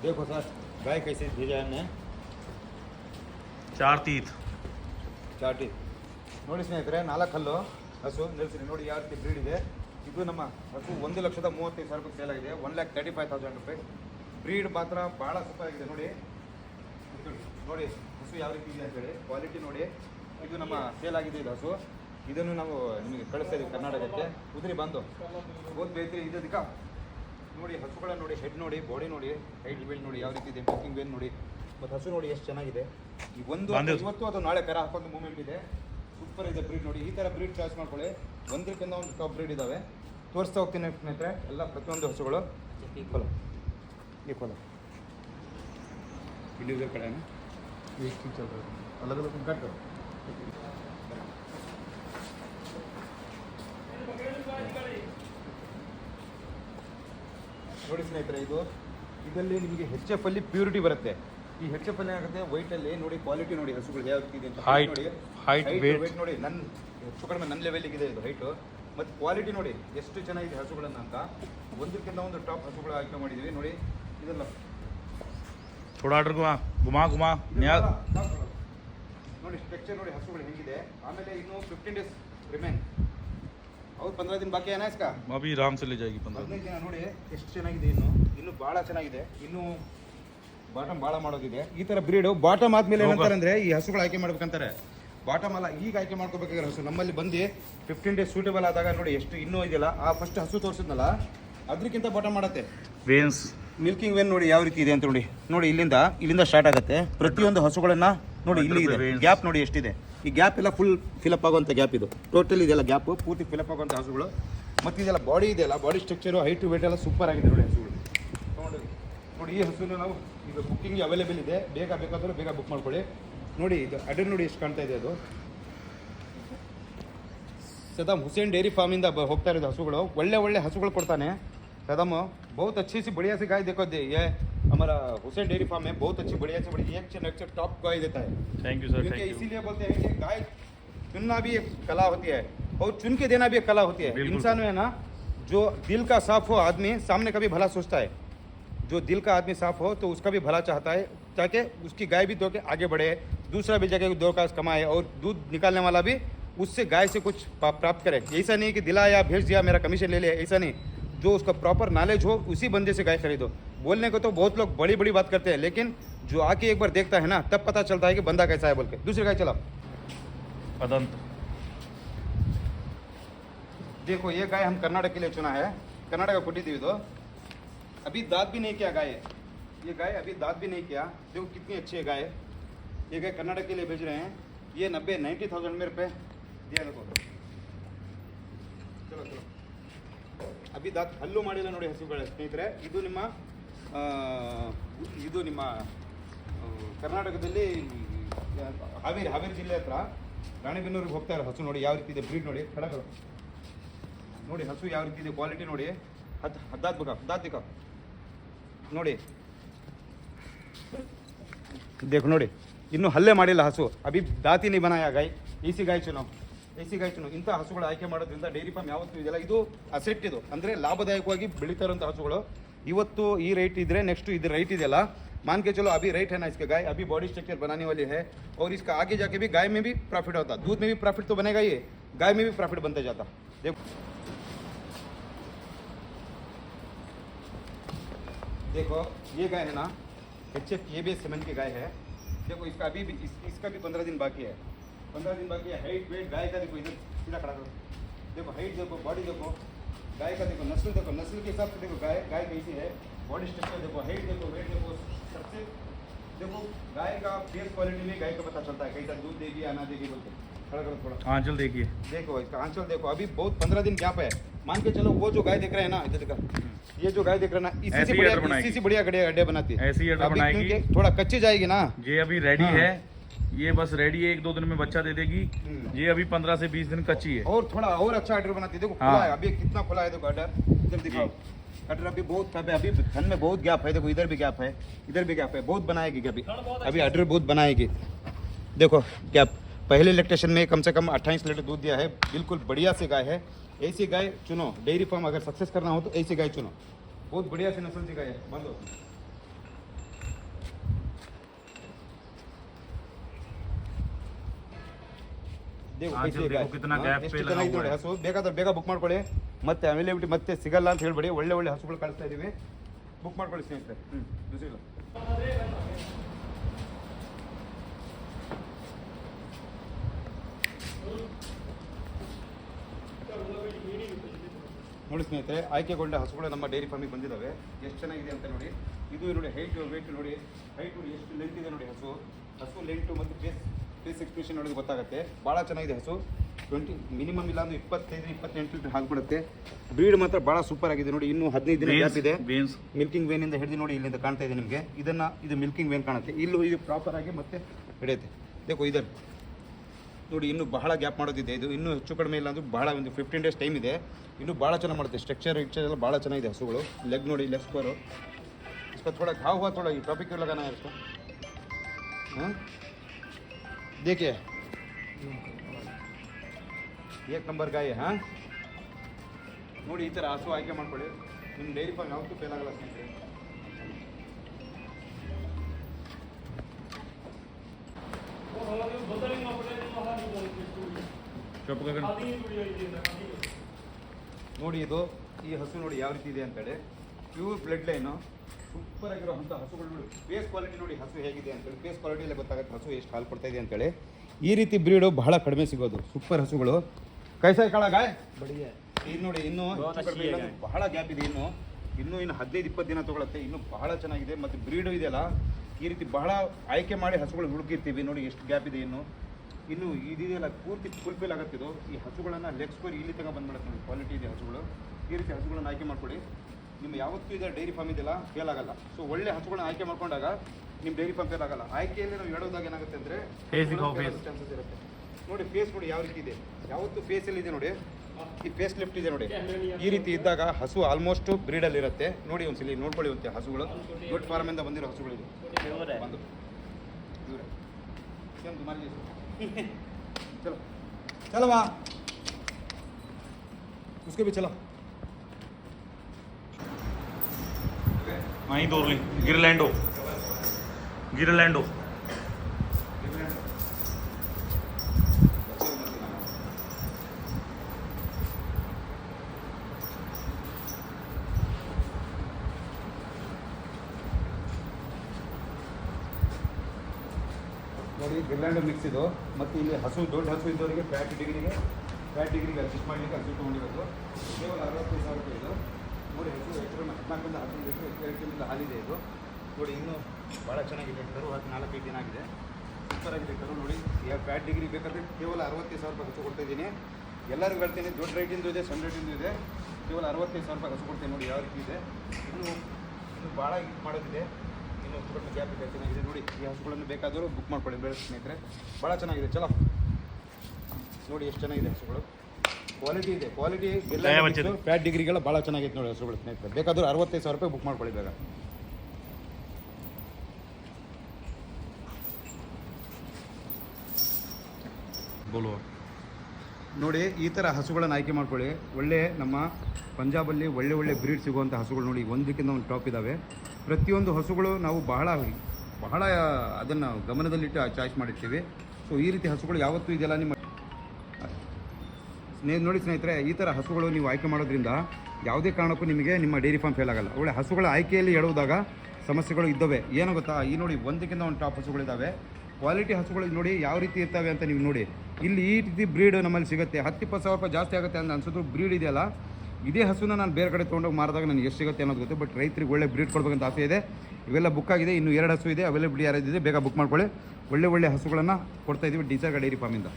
देखो सर गाय कैसे भेजा है चार तीत ಚಾಟಿ ನೋಡಿ ಸ್ನೇಹಿತರೆ ನಾಲ್ಕು ಹಲ್ಲು ಹಸು ನಿಲ್ಸಿರಿ ನೋಡಿ ಯಾವ ರೀತಿ ಬ್ರೀಡ್ ಇದೆ ಇದು ನಮ್ಮ ಹಸು ಒಂದು ಲಕ್ಷದ ಮೂವತ್ತೈದು ಸಾವಿರ ರೂಪಾಯಿ ಸೇಲ್ ಆಗಿದೆ one lakh thirty five thousand rupees breed ಮಾತ್ರ ಭಾಳ ಸೂಪರ್ ಆಗಿದೆ ನೋಡಿ ಇದು ನೋಡಿ ಹಸು ಯಾವ ರೀತಿ ಇದೆ ಅಂತೇಳಿ ಕ್ವಾಲಿಟಿ ನೋಡಿ ಇದು ನಮ್ಮ ಸೇಲ್ ಆಗಿದೆ ಇದು ಹಸು ಇದನ್ನು ನಾವು ನಿಮಗೆ ಕಳಿಸ್ತಾ ಇದೀವಿ ಕರ್ನಾಟಕಕ್ಕೆ ಉದುರಿ ಬಂದು ಓದ್ ಬೇಯ್ತೀರಿ ಇದಕ್ಕೆ ನೋಡಿ ಹಸುಗಳನ್ನ ನೋಡಿ ಹೆಡ್ ನೋಡಿ ಬಾಡಿ ನೋಡಿ ಹೈಟ್ ವೇಲ್ ನೋಡಿ ಯಾವ ರೀತಿ ಇದೆ ಮಿಕ್ಕಿಂಗ್ ವೇಲ್ ನೋಡಿ. ಮತ್ತು ಹಸು ನೋಡಿ ಎಷ್ಟು ಚೆನ್ನಾಗಿದೆ. ಈ ಒಂದು ಇವತ್ತು ಅಥವಾ ನಾಳೆ ಕರ ಹಾಕೊಂಡು ಮೂಮೆಂಟ್ ಇದೆ. ಸೂಪರ್ ಇದೆ ಬ್ರೀಡ್ ನೋಡಿ. ಈ ಥರ ಬ್ರೀಡ್ ಚಾಯ್ಸ್ ಮಾಡ್ಕೊಳ್ಳಿ. ಒಂದಕ್ಕಿಂತ ಒಂದು ಟಾಪ್ ಬ್ರೀಡ್ ಇದ್ದಾವೆ ತೋರಿಸ್ತಾ ಹೋಗ್ತೀನಿ ಸ್ನೇಹಿತರೆ. ಎಲ್ಲ ಪ್ರತಿಯೊಂದು ಹಸುಗಳು ಈಕ್ವಲ್ ಈಕ್ವಲ್ ಇಂಡಿವಿಜುವಲ್ ಕಡೆ ಅಲಗ್ ಅಲಗ್ ಕಟ್ಟು ನೋಡಿ ಸ್ನೇಹಿತರೆ ಇದು ಇದರಲ್ಲಿ ನಿಮಗೆ ಹೆಚ್ ಎಫ್ ಅಲ್ಲಿ ಪ್ಯೂರಿಟಿ ಬರುತ್ತೆ ಈ ಹೆಚ್ ಎಫ್ ಅಲ್ಲಿ ಏನಾಗುತ್ತೆ ವೈಟ್ ಅಲ್ಲಿ ನೋಡಿ ಕ್ವಾಲಿಟಿ ನೋಡಿ ಹಸುಗಳು ಯಾವ ರೀತಿ ಇದೆ ಅಂತ Height, ನೋಡಿ height, weight. weight ನೋಡಿ ನನ್ನ ಹೆಚ್ಚು ಕಡಿಮೆ ನನ್ನ ಲೆವೆಲ್ಗೆ ಇದೆ ಇದು ಹೈಟು ಮತ್ತು ಕ್ವಾಲಿಟಿ ನೋಡಿ ಎಷ್ಟು ಚೆನ್ನಾಗಿದೆ ಹಸುಗಳನ್ನ ಅಂತ ಒಂದಕ್ಕಿಂತ ಒಂದು ಟಾಪ್ ಹಸುಗಳು ಆಯ್ಕೆ ಮಾಡಿದ್ದೀವಿ ನೋಡಿ ಇದೆಲ್ಲ थोड़ा ऑर्डर घुमा घुमा घुमा ಇದೆಲ್ಲ नया top ಗಳು. ನೋಡಿ ಸ್ಟ್ರಕ್ಚರ್ ನೋಡಿ ಹಸುಗಳು ಹೆಂಗಿದೆ ಆಮೇಲೆ ಇನ್ನು ಫಿಫ್ಟೀನ್ ಡೇಸ್ ರಿಮೈನ್ ಅವ್ರು ಪಂದ್ರ ದಿನ ಬಾಕಿ ಏನ ಮಾಬಿ ರಾಮ್ ಆರಾಮ್ ಸಲ್ಲಿ ಜಾಗಿ ಹದಿನೈದು ದಿನ ನೋಡಿ ಎಷ್ಟು ಚೆನ್ನಾಗಿದೆ ಇನ್ನು. ಇನ್ನು ಭಾಳ ಚೆನ್ನಾಗಿದೆ. ಇನ್ನು ಬಾಟಮ್ ಭಾಳ ಮಾಡೋದಿದೆ. ಈ ಥರ ಬ್ರೀಡು ಬಾಟಮ್ ಆದಮೇಲೆ ಏನಂತಾರೆ ಅಂದರೆ ಈ ಹಸುಗಳು ಆಯ್ಕೆ ಮಾಡ್ಬೇಕಂತಾರೆ. ಬಾಟಮ್ ಅಲ್ಲ ಈಗ ಆಯ್ಕೆ ಮಾಡ್ಕೋಬೇಕಾಗಿರೋ ಹಸು. ನಮ್ಮಲ್ಲಿ ಬಂದು ಫಿಫ್ಟೀನ್ ಡೇಸ್ ಸೂಟೇಬಲ್ ಆದಾಗ ನೋಡಿ ಎಷ್ಟು ಇನ್ನೂ ಇದೆಯಲ್ಲ ಆ ಫಸ್ಟ್ ಹಸು ತೋರಿಸಿದ್ನಲ್ಲ ಅದಕ್ಕಿಂತ ಬಾಟಮ್ ಮಾಡತ್ತೆ. ವೇನ್ಸ್ ಮಿಲ್ಕಿಂಗ್ ವೇನ್ ನೋಡಿ ಯಾವ ರೀತಿ ಇದೆ ಅಂತ ನೋಡಿ. ನೋಡಿ ಇಲ್ಲಿಂದ ಇಲ್ಲಿಂದ ಸ್ಟಾರ್ಟ್ ಆಗುತ್ತೆ. ಪ್ರತಿಯೊಂದು ಹಸುಗಳನ್ನು ನೋಡಿ ಇಲ್ಲಿ ಇದೆ. ಗ್ಯಾಪ್ ನೋಡಿ ಎಷ್ಟಿದೆ. ಈ ಗ್ಯಾಪ್ ಎಲ್ಲ ಫುಲ್ ಫಿಲಪ್ ಆಗುವಂಥ ಗ್ಯಾಪ್ ಇದು ಟೋಟಲ್ ಇದೆಲ್ಲ ಗ್ಯಾಪ್ ಪೂರ್ತಿ ಫಿಲಪ್ ಆಗುವಂಥ ಹಸುಗಳು ಮತ್ತು ಇದೆಲ್ಲ ಬಾಡಿ ಇದೆಯಲ್ಲ ಬಾಡಿ ಸ್ಟ್ರಕ್ಚರು ಹೈಟ್ ವೇಟ್ ಎಲ್ಲ ಸೂಪರ್ ಆಗಿದೆ ನೋಡಿ ಹಸುಗಳು ತಗೊಂಡೋಗಿ ನೋಡಿ ಈ ಹಸುನು ನಾವು ಈಗ ಬುಕ್ಕಿಂಗ್ ಅವೈಲೇಬಲ್ ಇದೆ ಬೇಗ ಬೇಕಾದರೂ ಬೇಗ ಬುಕ್ ಮಾಡ್ಕೊಳ್ಳಿ ನೋಡಿ ಇದು ಅಡ್ರೆ ನೋಡಿ ಎಷ್ಟು ಕಾಣ್ತಾ ಇದೆ ಅದು ಸದಾಮ್ ಹುಸೇನ್ ಡೈರಿ ಫಾರ್ಮಿಂದ ಬ- ಹೋಗ್ತಾ ಇರೋದು ಹಸುಗಳು ಒಳ್ಳೆ ಒಳ್ಳೆ ಹಸುಗಳು ಕೊಡ್ತಾನೆ सदम बहुत अच्छी सी बढ़िया सी गाय देखो दे ये हमारा हुसैन डेयरी फार्म है बहुत अच्छी बढ़िया से बढ़िया एक से नेक्स्ट टॉप गाय देता है थैंक यू सर क्योंकि थैंक यू इसीलिए बोलते हैं कि गाय चुनना भी एक कला होती है और चुन के देना भी एक कला होती है। इंसान में ना जो दिल का साफ़ हो आदमी सामने का भी भला सोचता है। जो दिल का आदमी साफ़ हो तो उसका भी भला चाहता है ताकि उसकी गाय भी दो के आगे बढ़े दूसरा भी जगह दो का कमाए और दूध निकालने वाला भी उससे गाय से कुछ प्राप्त करे। ऐसा नहीं कि दिला या भेज दिया मेरा कमीशन ले लिया ऐसा नहीं। जो उसका प्रॉपर नॉलेज हो उसी बंदे से गाय खरीदो। बोलने को तो बहुत लोग बड़ी बड़ी बात करते हैं लेकिन जो आके एक बार देखता है ना तब पता चलता है कि बंदा कैसा है बोल के। दूसरी गाय चलाओ। अदंत देखो ये गाय हम कर्नाटक के लिए चुना है कर्नाटक कुटी थी तो अभी दांत भी नहीं किया गाय ये गाय अभी दांत भी नहीं किया देखो कितनी अच्छी है गाय ये गाय कर्नाटक के लिए भेज रहे हैं ये नब्बे नाइन्टी थाउजेंड में रुपये दिया देखो ಚಲೋ ಚಲೋ ಅಭಿ ದಾತ್ ಹಲ್ಲು ಮಾಡಿಲ್ಲ ನೋಡಿ ಹಸುಗಳ ಸ್ನೇಹಿತರೆ ಇದು ನಿಮ್ಮ ಆ, ಇದು ನಿಮ್ಮ ಆ, ಕರ್ನಾಟಕದಲ್ಲಿ ಆ, ಹಾವೇರಿ ಹಾವೇರಿ ಜಿಲ್ಲೆ ಹತ್ರ ರಾಣಿಬೆನ್ನೂರಿಗೆ ಹೋಗ್ತಾ ಇರೋ ಹಸು ನೋಡಿ, ಯಾವ ರೀತಿ ಇದೆ ಬ್ರೀಡ್ ನೋಡಿ ಕಡಗಳು ನೋಡಿ, ಹಸು ಯಾವ ರೀತಿ ಇದೆ ಕ್ವಾಲಿಟಿ ನೋಡಿ. ಹತ್ತು ಹದ್ದಾದ ಬೇಕಾ, ಹದ್ದಾದ ನೋಡಿ. देखो ನೋಡಿ, ಇನ್ನು ಹಲ್ಲೆ ಮಾಡಿಲ್ಲ ಹಸು. ಅಭಿ ದಾತಿ ನೀ ಬನಾಯ ಗಾಯ್ ಸಿ ಗಾಯ್ ಚುನೋ. ಈಸಿ ಗಾಯ್ ಚುನೋ. ಇಂಥ ಹಸುಗಳು ಆಯ್ಕೆ ಮಾಡೋದ್ರಿಂದ ಡೈರಿ ಫಾರ್ಮ್ ಯಾವತ್ತೂ ಇದೆಯಲ್ಲ, ಇದು ಅಸೆಟ್ ಇದು. ಅಂದರೆ ಲಾಭದಾಯಕವಾಗಿ ಬೆಳೀತಾ ಇರೋಂಥ ಹಸುಗಳು. ಇವತ್ತು ಈ ರೈಟ್ ಇದ್ದರೆ ನೆಕ್ಸ್ಟ್ ಇದು ರೈಟ್ ಇದೆಯಲ್ಲ मान के चलो अभी रेट है ना इसका गाय अभी बॉडी स्ट्रक्चर बनाने वाली है और इसका आगे जाके भी गाय में भी प्रॉफिट होता। दूध में भी प्रॉफिट तो बनेगा ये गाय में भी प्रॉफिट बनता जाता। देखो। देखो ये गाय है ना एच एफ़ ये भी सीमेंट की गाय है। देखो इसका अभी भी इस, इसका भी पंद्रह दिन बाकी है। पंद्रह दिन बाकी है। हाइट वेट गाय का देखो इधर सीधा खड़ा करो। देखो हाइट देखो बॉडी देखो गाय का देखो नस्ल देखो नस्ल के हिसाब से देखो गाय गाय कैसी है। बॉडी स्ट्रक्चर देखो हाइट देखो वेट देखो सबसे देखो गाय का फेस क्वालिटी में गाय का पता चलता है कैसा दूध देगी या ना देगी बोलते खड़ा करो थोड़ा। आंचल देखिए। देखो इसका आंचल देखो अभी बहुत पंद्रह दिन गैप है। मान के चलो वो जो गाय देख रहे हैं ना इधर देखा ये जो गाय देख रहे ना इसी से बढ़िया इसी से बढ़िया गड्ढे अड्डे बनाती है। ऐसी अड्डर अभी बनाएगी। थोड़ा कच्ची जाएगी ना। ये अभी रेडी हाँ। है। ये बस रेडी है एक दो दिन में बच्चा दे देगी। हम्म। ये अभी पंद्रह से बीस दिन कच्ची है। और थोड़ा और अच्छा अड्डर बनाती है। देखो हाँ। खुला है अभी कितना खुला है देखो अड्डर इधर दिखाओ। अड्डर अभी बहुत गैप है अभी ठंड में बहुत गैप है देखो इधर भी गैप है इधर भी गैप है बहुत बनाएगी अभी। अभी अटर बहुत बनाएगी। देखो गैप पहले इलेक्ट्रेशन में कम से कम 28 लीटर दूध दिया है बिल्कुल बढ़िया से गाय है। ऐसी गाय चुनो डेयरी फार्म अगर सक्सेस करना हो तो ऐसी गाय चुनो। बहुत बढ़िया से नस्ल की गाय है मान हो। ನೋಡಿ ಹಸು? ಬೇಕಾದ್ರೆ ಬೇಗ ಬುಕ್ ಮಾಡ್ಕೊಳ್ಳಿ. ಮತ್ತೆ ಅವೈಲೇಬಿಲಿಟಿ ಮತ್ತೆ ಸಿಗಲ್ಲ ಅಂತ ಹೇಳ್ಬೇಡಿ. ಒಳ್ಳೆ ಒಳ್ಳೆ ಹಸುಗಳು ಕಳಿಸ್ತಾ ಇದೀವಿ ಬುಕ್ ಮಾಡ್ಕೊಳ್ಳಿ ಸ್ನೇಹಿತರೆ. ಹ್ಞೂ ನೋಡಿ ಸ್ನೇಹಿತರೆ ಆಯ್ಕೆಗೊಂಡ ಹಸುಗಳು ನಮ್ಮ ಡೈರಿ ಫಾರ್ಮಿಗೆ ಬಂದಿದ್ದಾವೆ ಎಷ್ಟು ಚೆನ್ನಾಗಿದೆ ಅಂತ ನೋಡಿ. ಇದು ನೋಡಿ ಹೈಟ್ ವೆಯ್ಟ್ ನೋಡಿ. ಹೈಟ್ ಎಷ್ಟು ಲೆಂತ್ ಇದೆ ನೋಡಿ ಹಸು. ಹಸು ಲೆಂತ್ ಮತ್ತು ಬೇಸ್ ಫೇಸ್ ಎಕ್ಸ್ಪ್ರೆಷನ್ ನೋಡಿದ್ರೆ ಗೊತ್ತಾಗುತ್ತೆ. ಭಾಳ ಚೆನ್ನಾಗಿದೆ ಹಸು. ಟ್ವೆಂಟಿ ಮಿನಿಮಮ್ ಇಲ್ಲ ಅಂದ್ರೆ ಇಪ್ಪತ್ತೈದು ಇಪ್ಪತ್ತೆಂಟು ಲೀಟರ್ ಹಾಕ್ಬಿಡುತ್ತೆ. ಬ್ರೀಡ್ ಮಾತ್ರ ಭಾಳ ಸೂಪರ್ ಆಗಿದೆ ನೋಡಿ. ಇನ್ನೂ ಹದಿನೈದು ದಿನ ಗ್ಯಾಪ್ ಇದೆ. ಮಿಲ್ಕಿಂಗ್ ವೇನಿಂದ ಹಿಡಿದು ನೋಡಿ ಇಲ್ಲಿಂದ ಕಾಣ್ತಾ ಇದೆ ನಿಮಗೆ. ಇದನ್ನ ಇದು ಮಿಲ್ಕಿಂಗ್ ವೇನ್ ಕಾಣುತ್ತೆ. ಇಲ್ಲೂ ಇದು ಪ್ರಾಪರ್ ಆಗಿ ಮತ್ತೆ ಹಿಡಿಯುತ್ತೆ ದೇಕು ಇದನ್ನು ನೋಡಿ ಇನ್ನೂ ಬಹಳ ಗ್ಯಾಪ್ ಮಾಡೋದಿದೆ ಇದು. ಇನ್ನೂ ಹೆಚ್ಚು ಕಡಿಮೆ ಇಲ್ಲ ಅಂದ್ರೆ ಬಹಳ ಒಂದು ಫಿಫ್ಟೀನ್ ಡೇಸ್ ಟೈಮ್ ಇದೆ. ಇನ್ನೂ ಭಾಳ ಚೆನ್ನಾಗಿ ಮಾಡುತ್ತೆ. ಸ್ಟ್ರಕ್ಚರ್ ವಿಕ್ಚರ್ ಎಲ್ಲ ಭಾಳ ಚೆನ್ನಾಗಿದೆ ಹಸುಗಳು. ಲೆಗ್ ನೋಡಿ ಲೆಗ್ ಸ್ಕೋರು ಸ್ವಲ್ಪ ಥೋಡಾ ಘಾವ್ ಥೋಡ ಈ ಟಾಪಿಕ್ ಇರ್ಲಾಗಣ ಇರುತ್ತೆ ಹಾಂ? देखिए एक ನಂಬರ್ ಗಾಯ ಹಾಂ ನೋಡಿ ಈ ಥರ ಹಸು ಆಯ್ಕೆ ಮಾಡ್ಕೊಳ್ಳಿ ನಿಮ್ಮ ಡೈರಿ ಫಾರ್ಮ್ ಯಾವತ್ತೂ ಫೇಲ್ ಆಗಲ್ಲ ಸ್ನೇಹಿತರೆ चुप कर ನೋಡಿ ಇದು ಈ ಹಸು ನೋಡಿ ಯಾವ ರೀತಿ ಇದೆ ಅಂತೇಳಿ ಪ್ಯೂರ್ ಬ್ಲಡ್ ಲೈನು ಸೂಪರ್ ಆಗಿರುವಂಥ ಹಸುಗಳು ನೋಡಿ ಫೇಸ್ ಕ್ವಾಲಿಟಿ ನೋಡಿ ಹಸು ಹೇಗಿದೆ ಅಂತೇಳಿ ಫೇಸ್ ಕ್ವಾಲಿಟಿಯಲ್ಲೇ ಗೊತ್ತಾಗುತ್ತೆ ಹಸು ಎಷ್ಟು ಹಾಲು ಕೊಡ್ತಾ ಇದೆ ಅಂತೇಳಿ. ಈ ರೀತಿ ಬ್ರೀಡು ಬಹಳ ಕಡಿಮೆ ಸಿಗೋದು ಸೂಪರ್ ಹಸುಗಳು. ಕೈ ಸಾಯ್ಕೊಳಗಾಯ್ ಇದು ನೋಡಿ ಇನ್ನೂ ಬಹಳ ಗ್ಯಾಪ್ ಇದೆ ಇನ್ನು. ಇನ್ನೂ ಇನ್ನು ಹದಿನೈದು ಇಪ್ಪತ್ತು ದಿನ ತಗೊಳತ್ತೆ ಇನ್ನು ಬಹಳ ಚೆನ್ನಾಗಿದೆ ಮತ್ತು ಬ್ರೀಡು ಇದೆಯಲ್ಲ ಈ ರೀತಿ ಬಹಳ ಆಯ್ಕೆ ಮಾಡಿ ಹಸುಗಳು ಹುಡುಕಿರ್ತೀವಿ ನೋಡಿ ಎಷ್ಟು ಗ್ಯಾಪ್ ಇದೆ ಇನ್ನು. ಇನ್ನು ಇದೆಯಲ್ಲ ಪೂರ್ತಿ ಫುಲ್ಫಿಲ್ ಆಗುತ್ತೆ ಇದು. ಈ ಹಸುಗಳನ್ನು ಲೆಗ್ ಸ್ಕೋರ್ ಇಲ್ಲಿ ತಗೊಂಡು ಬಂದ್ಬಿಡುತ್ತೆ ಕ್ವಾಲಿಟಿ ಇದೆ ಹಸುಗಳು. ಈ ರೀತಿ ಹಸುಗಳನ್ನು ಆಯ್ಕೆ ಮಾಡ್ಕೊಳ್ಳಿ ನಿಮ್ಮ ಯಾವತ್ತೂ ಇದೆ ಡೈರಿ ಫಾರ್ಮ್ ಇದೆಯಲ್ಲ ಫೇಲ್ ಆಗಲ್ಲ. ಸೊ ಒಳ್ಳೆ ಹಸುಗಳನ್ನ ಆಯ್ಕೆ ಮಾಡ್ಕೊಂಡಾಗ ನಿಮ್ಮ ಡೈರಿ ಫಾರ್ಮ್ ಫೇಲ್ ಆಗಲ್ಲ. ಆಯ್ಕೆಯಲ್ಲಿ ನಾವು ಹೇಳೋದಾಗ ಏನಾಗುತ್ತೆ ಅಂದರೆ ಚಾನ್ಸಸ್ ಇರುತ್ತೆ. ನೋಡಿ ಫೇಸ್ ನೋಡಿ ಯಾವ ರೀತಿ ಇದೆ. ಯಾವತ್ತು ಅಲ್ಲಿ ಇದೆ ನೋಡಿ. ಈ ಫೇಸ್ ಲಿಫ್ಟ್ ಇದೆ ನೋಡಿ. ಈ ರೀತಿ ಇದ್ದಾಗ ಹಸು ಆಲ್ಮೋಸ್ಟ್ ಬ್ರೀಡ್ ಅಲ್ಲಿ ಇರುತ್ತೆ. ನೋಡಿ ಒಂದ್ಸಲಿ ನೋಡ್ಕೊಳ್ಳಿ ಒಂತೆ ಹಸುಗಳು. ದೊಡ್ಡ ಇಂದ ಬಂದಿರೋ ಹಸುಗಳು ಚಲೋ ಚಲೋ. ಚಲವಾ? ಬಿ ಚಲೋ. चलो वहाँ उसके भी चलो वहीं दौड़ ली गिरलैंडो गिरलैंडो ನೋಡಿ ಗಿರ್ಲ್ಯಾಂಡ್ ಮಿಕ್ಸ್ ಇದು ಮತ್ತು ಇಲ್ಲಿ ಹಸು ದೊಡ್ಡ ಹಸು ಇದ್ದವರಿಗೆ ಫ್ಯಾಟ್ ಡಿಗ್ರಿಗೆ ಫ್ಯಾಟ್ ಡಿಗ್ರಿಗೆ ಅಡ್ಜಸ್ಟ್ ಮಾಡಲಿಕ್ಕೆ ಹಸು ತೊಗೊಂಡಿರೋದು ಕೇವಲ ಅರವತ್ತೈದು ಸಾವಿರ ರೂಪಾಯಿ ಹದಿನಾಲ್ಕರಿಂದ ಹದಿನೈದು ಲೀಟ್ರ್ ಎರಡು ಹಾಲಿದೆ ಇದು. ನೋಡಿ, ಇನ್ನೂ ಭಾಳ ಚೆನ್ನಾಗಿದೆ ಕರು ಹತ್ತು ನಾಲ್ಕೈದು ದಿನ ಆಗಿದೆ. ಸೂಪರ್ ಆಗಿದೆ ಕರು ನೋಡಿ. ಯಾವ ಫ್ಯಾಟ್ ಡಿಗ್ರಿ ಬೇಕಾದರೆ ಕೇವಲ ಅರವತ್ತೈದು ಸಾವಿರ ರೂಪಾಯಿ ಹಸು ಕೊಡ್ತಾಯಿದ್ದೀನಿ ಎಲ್ಲರಿಗೂ ಹೇಳ್ತೀನಿ, ದೊಡ್ಡ ರೇಟಿಂದು ಇದೆ ಸಣ್ಣ ರೇಟಿಂದು ಇದೆ ಕೇವಲ ಅರವತ್ತೈದು ಸಾವಿರ ರೂಪಾಯಿ ಹಸು ಕೊಡ್ತೀನಿ ನೋಡಿ, ಯಾವ ರೀತಿ ಇದೆ. ಇನ್ನು ಇನ್ನು ಭಾಳ ಇದು ಮಾಡೋದಿದೆ. ಇನ್ನು ದೊಡ್ಡ ಗ್ಯಾಪ್ ಇದೆ, ಚೆನ್ನಾಗಿದೆ. ನೋಡಿ, ಈ ಹಸುಗಳನ್ನು ಬೇಕಾದರೂ ಬುಕ್ ಮಾಡ್ಕೊಳ್ಳಿ, ಬೇರೆ ಸ್ನೇಹಿತರೆ. ಭಾಳ ಚೆನ್ನಾಗಿದೆ. ಚಲೋ. ನೋಡಿ, ಎಷ್ಟು ಚೆನ್ನಾಗಿದೆ ಹಸುಗಳು. ಕ್ವಾಲಿಟಿ ಇದೆ. ಕ್ವಾಲಿಟಿ ಎಲ್ಲ ಪ್ಯಾಟ್ ಫ್ಯಾಟ್ ಡಿಗ್ರಿಗೆಲ್ಲ ಭಾಳ ಚೆನ್ನಾಗಿತ್ತು ನೋಡಿ ಹಸುಗಳು ಸ್ನೇಹಿತರೆ. ಬೇಕಾದರೂ ಅರವತ್ತೈದು ಸಾವಿರ ರೂಪಾಯಿ ಬುಕ್ ಮಾಡ್ಕೊಳ್ಳಿ ಬೇಗ बोलो ನೋಡಿ ಈ ಥರ ಹಸುಗಳನ್ನು ಆಯ್ಕೆ ಮಾಡ್ಕೊಳ್ಳಿ. ಒಳ್ಳೆ ನಮ್ಮ ಪಂಜಾಬಲ್ಲಿ ಒಳ್ಳೆ ಒಳ್ಳೆ ಬ್ರೀಡ್ ಸಿಗುವಂಥ ಹಸುಗಳು ನೋಡಿ ಒಂದಕ್ಕಿಂತ ಒಂದು ಟಾಪ್ ಇದ್ದಾವೆ ಪ್ರತಿಯೊಂದು ಹಸುಗಳು ನಾವು ಬಹಳ ಬಹಳ ಅದನ್ನು ಗಮನದಲ್ಲಿಟ್ಟು ಚಾಯ್ಸ್ ಮಾಡಿರ್ತೀವಿ. ಸೊ ಈ ರೀತಿ ಹಸುಗಳು ಯಾವತ್ತೂ ಇದೆಯಲ್ಲ ನಿಮ್ಮ ಸ್ನೇಹ ನೋಡಿ ಸ್ನೇಹಿತರೆ, ಈ ಥರ ಹಸುಗಳು ನೀವು ಆಯ್ಕೆ ಮಾಡೋದ್ರಿಂದ ಯಾವುದೇ ಕಾರಣಕ್ಕೂ ನಿಮಗೆ ನಿಮ್ಮ ಡೈರಿ ಫಾರ್ಮ್ ಫೇಲ್ ಆಗಲ್ಲ. ಒಳ್ಳೆ ಹಸುಗಳ ಆಯ್ಕೆಯಲ್ಲಿ ಹೇಳುವುದಾಗ ಸಮಸ್ಯೆಗಳು ಇದ್ದಾವೆ. ಏನು ಗೊತ್ತಾ? ಈ ನೋಡಿ ಒಂದಕ್ಕಿಂತ ಒಂದು ಟಾಪ್ ಹಸುಗಳಿದ್ದಾವೆ ಕ್ವಾಲಿಟಿ ಹಸುಗಳು ನೋಡಿ ಯಾವ ರೀತಿ ಇರ್ತವೆ ಅಂತ ನೀವು ನೋಡಿ. ಇಲ್ಲಿ ಈ ರೀತಿ ಬ್ರೀಡ್ ನಮ್ಮಲ್ಲಿ ಸಿಗುತ್ತೆ. ಹತ್ತು ಇಪ್ಪತ್ತು ಸಾವಿರ ರೂಪಾಯಿ ಜಾಸ್ತಿ ಆಗುತ್ತೆ ಅಂತ ಅನ್ಸಿದ್ರು ಬ್ರೀಡ್ ಇದೆಯಲ್ಲ, ಇದೇ ಹಸುನ ನಾನು ಬೇರೆ ಕಡೆ ತೊಗೊಂಡೋಗಿ ಮಾರಿದಾಗ ನನಗೆ ಎಷ್ಟು ಸಿಗುತ್ತೆ ಅನ್ನೋದು ಗೊತ್ತೆ, ಬಟ್ ರೈತರಿಗೆ ಒಳ್ಳೆ ಬ್ರೀಡ್ ಕೊಡ್ಬೇಕಂತ ಆಸೆ ಇದೆ. ಇವೆಲ್ಲ ಬುಕ್ ಆಗಿದೆ. ಇನ್ನು ಎರಡು ಹಸು ಇದೆ. ಅವೈಲೇಬಿಲಿಟಿ ಯಾರಿದೆ ಬೇಗ ಬುಕ್ ಮಾಡ್ಕೊಳ್ಳಿ. ಒಳ್ಳೆ ಒಳ್ಳೆ ಹಸುಗಳನ್ನು ಕೊಡ್ತಾ ಇದ್ದೀವಿ ಡಿಸರ್ಗ ಡೈರಿ ಫಾರ್ಮಿಂದ.